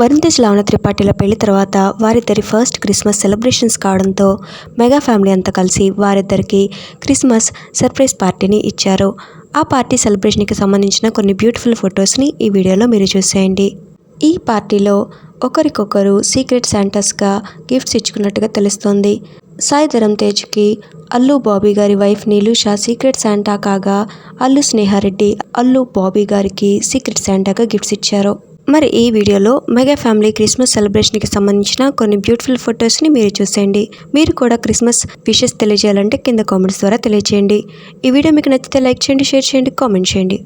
వరుణ్ తేజ్ లావణ త్రిపాఠిల పెళ్ళి తర్వాత వారిద్దరి ఫస్ట్ క్రిస్మస్ సెలబ్రేషన్స్ కావడంతో మెగా ఫ్యామిలీ అంతా కలిసి వారిద్దరికి క్రిస్మస్ సర్ప్రైజ్ పార్టీని ఇచ్చారు. ఆ పార్టీ సెలబ్రేషన్కి సంబంధించిన కొన్ని బ్యూటిఫుల్ ఫొటోస్ని ఈ వీడియోలో మీరు చూసేయండి. ఈ పార్టీలో ఒకరికొకరు సీక్రెట్ శాంటస్గా గిఫ్ట్స్ ఇచ్చుకున్నట్టుగా తెలుస్తోంది. సాయి ధరమ్ తేజ్కి అల్లు బాబీ గారి వైఫ్ నీలుషా సీక్రెట్ శాంటా కాగా అల్లు స్నేహారెడ్డి అల్లు బాబీ గారికి సీక్రెట్ శాంటాగా గిఫ్ట్స్ ఇచ్చారు. మరి ఈ వీడియోలో మెగా ఫ్యామిలీ క్రిస్మస్ సెలబ్రేషన్కి సంబంధించిన కొన్ని బ్యూటిఫుల్ ఫొటోస్ని మీరు చూసేయండి. మీరు కూడా క్రిస్మస్ విషెస్ తెలియజేయాలంటే కింద కామెంట్స్ ద్వారా తెలియజేయండి ఈ వీడియో మీకు నచ్చితే లైక్ చేయండి షేర్ చేయండి కామెంట్ చేయండి.